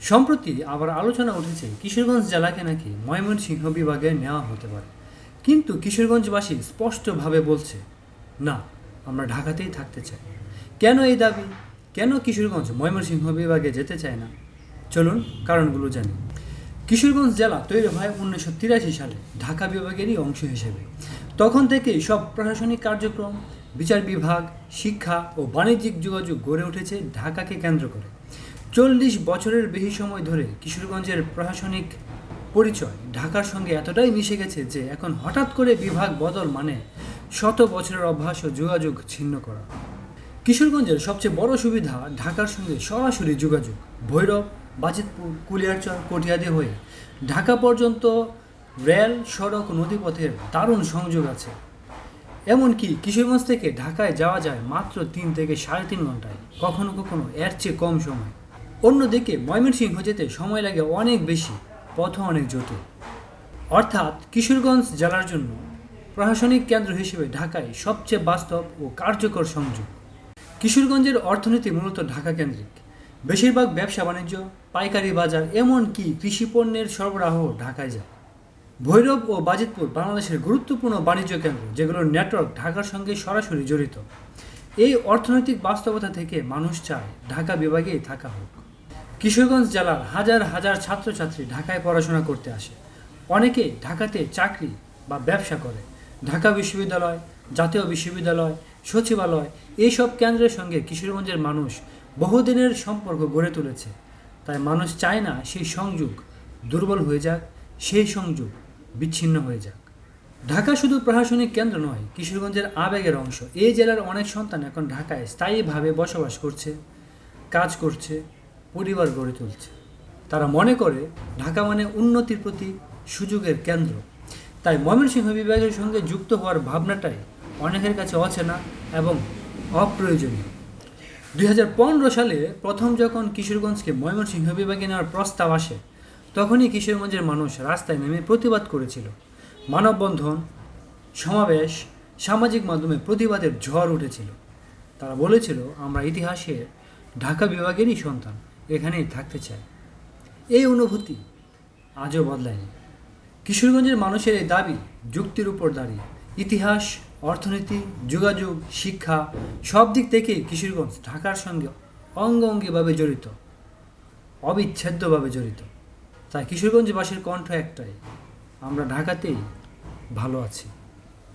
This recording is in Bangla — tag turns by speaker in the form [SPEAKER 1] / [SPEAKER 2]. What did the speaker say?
[SPEAKER 1] সম্প্রতি আবার আলোচনা উঠেছে, কিশোরগঞ্জ জেলাকে নাকি ময়মনসিংহ বিভাগে নেওয়া হতে পারে। কিন্তু কিশোরগঞ্জবাসী স্পষ্টভাবে বলছে, না, আমরা ঢাকাতেই থাকতে চাই। কেন এই দাবি? কেন কিশোরগঞ্জ ময়মনসিংহ বিভাগে যেতে চায় না? চলুন কারণগুলো জানি। কিশোরগঞ্জ জেলা তৈরি হয় উনিশশো তিরাশি সালে ঢাকা বিভাগেরই অংশ হিসেবে। তখন থেকেই সব প্রশাসনিক কার্যক্রম, বিচার বিভাগ, শিক্ষা ও বাণিজ্যিক যোগাযোগ গড়ে উঠেছে ঢাকাকে কেন্দ্র করে। চল্লিশ বছরের বেশি সময় ধরে কিশোরগঞ্জের প্রশাসনিক পরিচয় ঢাকার সঙ্গে এতটাই মিশে গেছে যে এখন হঠাৎ করে বিভাগ বদল মানে শত বছরের অভ্যাস ও যোগাযোগ ছিন্ন করা। কিশোরগঞ্জের সবচেয়ে বড় সুবিধা ঢাকার সঙ্গে সরাসরি যোগাযোগ। ভৈরব, বাজিতপুর, কুলিয়ারচর, কটিয়াদি হয়ে ঢাকা পর্যন্ত রেল, সড়ক, নদীপথের দারুণ সংযোগ আছে। এমনকি কিশোরগঞ্জ থেকে ঢাকায় যাওয়া যায় মাত্র তিন থেকে সাড়ে তিন ঘন্টায়, কখনো কখনো এর চেয়ে কম সময়। অন্যদিকে ময়মনসিংহ যেতে সময় লাগে অনেক বেশি, পথও অনেক জটিল। অর্থাৎ কিশোরগঞ্জ জেলার জন্য প্রশাসনিক কেন্দ্র হিসেবে ঢাকায় সবচেয়ে বাস্তব ও কার্যকর সংযোগ। কিশোরগঞ্জের অর্থনীতি মূলত ঢাকা কেন্দ্রিক বেশিরভাগ ব্যবসা বাণিজ্য, পাইকারি বাজার, এমনকি কৃষি পণ্যের সরবরাহ ঢাকায় যায়। ভৈরব ও বাজিতপুর বাংলাদেশের গুরুত্বপূর্ণ বাণিজ্য কেন্দ্র, যেগুলোর নেটওয়ার্ক ঢাকার সঙ্গে সরাসরি জড়িত। এই অর্থনৈতিক বাস্তবতা থেকে মানুষ চায় ঢাকা বিভাগেই থাকা হোক। কিশোরগঞ্জ জেলার হাজার হাজার ছাত্রছাত্রী ঢাকায় পড়াশোনা করতে আসে। অনেকে ঢাকাতে চাকরি বা ব্যবসা করে। ঢাকা বিশ্ববিদ্যালয়, জাতীয় বিশ্ববিদ্যালয়, সচিবালয় এইসব কেন্দ্রের সঙ্গে কিশোরগঞ্জের মানুষ বহুদিনের সম্পর্ক গড়ে তুলেছে। তাই মানুষ চায় না সেই সংযোগ দুর্বল হয়ে যাক, সেই সংযোগ বিচ্ছিন্ন হয়ে যাক। ঢাকা শুধু প্রশাসনিক কেন্দ্র নয়, কিশোরগঞ্জের আবেগের অংশ। এই জেলার অনেক সন্তান এখন ঢাকায় স্থায়ীভাবে বসবাস করছে, কাজ করছে পরিবার গড়ে তুলছে। তারা মনে করে ঢাকা মানে উন্নতির প্রতি সুযোগের কেন্দ্র। তাই ময়মনসিংহ বিভাগের সঙ্গে যুক্ত হওয়ার ভাবনাটাই অনেকের কাছে অচেনা এবং অপ্রয়োজনীয়। দুই হাজার পনেরো সালে প্রথম যখন কিশোরগঞ্জকে ময়মনসিংহ বিভাগে নেওয়ার প্রস্তাব আসে, তখনই কিশোরগঞ্জের মানুষ রাস্তায় নেমে প্রতিবাদ করেছিল। মানববন্ধন, সমাবেশ, সামাজিক মাধ্যমে প্রতিবাদের ঝড় উঠেছিল। তারা বলেছিল, আমরা ইতিহাসে ঢাকা বিভাগেরই সন্তান। এখানেই থাকতে চাই এই অনুভূতি আজও বদলায়নি। কিশোরগঞ্জের মানুষের এই দাবি যুক্তির উপর দাঁড়িয়ে। ইতিহাস, অর্থনীতি, যোগাযোগ, শিক্ষা সব দিক থেকে কিশোরগঞ্জ ঢাকার সঙ্গে অঙ্গ অঙ্গিভাবে জড়িত, অবিচ্ছেদ্যভাবে জড়িত। তাই কিশোরগঞ্জবাসীর কণ্ঠ একটাই, আমরা ঢাকাতেই ভালো আছি।